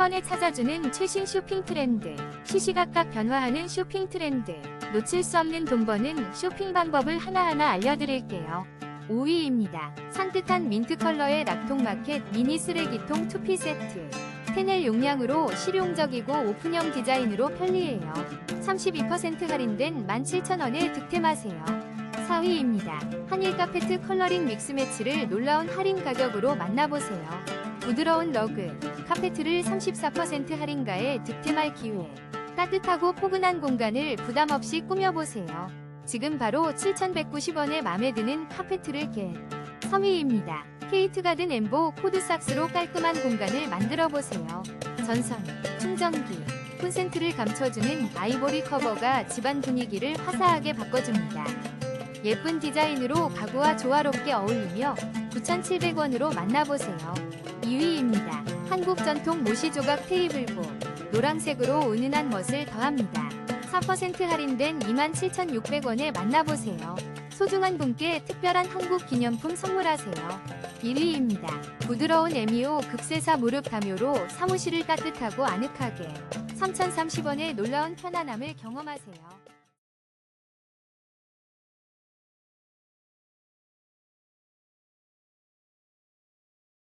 번에 찾아주는 최신 쇼핑 트렌드. 시시각각 변화하는 쇼핑 트렌드. 놓칠 수 없는 돈 버는 쇼핑 방법을 하나하나 알려드릴게요. 5위입니다. 산뜻한 민트 컬러의 락통마켓 미니 쓰레기통 투피 세트. 테넬 용량으로 실용적이고 오픈형 디자인으로 편리해요. 32% 할인된 17,000원에 득템하세요. 4위입니다. 한일 카페트 컬러링 믹스 매치를 놀라운 할인 가격으로 만나보세요. 부드러운 러그, 카페트를 34% 할인가에 득템할 기회. 따뜻하고 포근한 공간을 부담 없이 꾸며보세요. 지금 바로 7,190원에 마음에 드는 카페트를 겟. 3위입니다. 케이트 가든 엠보 코드삭스로 깔끔한 공간을 만들어 보세요. 전선, 충전기, 콘센트를 감춰주는 아이보리 커버가 집안 분위기를 화사하게 바꿔줍니다. 예쁜 디자인으로 가구와 조화롭게 어울리며 9,700원으로 만나보세요. 2위입니다. 한국 전통 모시 조각 테이블복. 노란색으로 은은한 멋을 더합니다. 4% 할인된 27,600원에 만나보세요. 소중한 분께 특별한 한국 기념품 선물하세요. 1위입니다. 부드러운 에미오 극세사 무릎 담요로 사무실을 따뜻하고 아늑하게 3,030원의 놀라운 편안함을 경험하세요.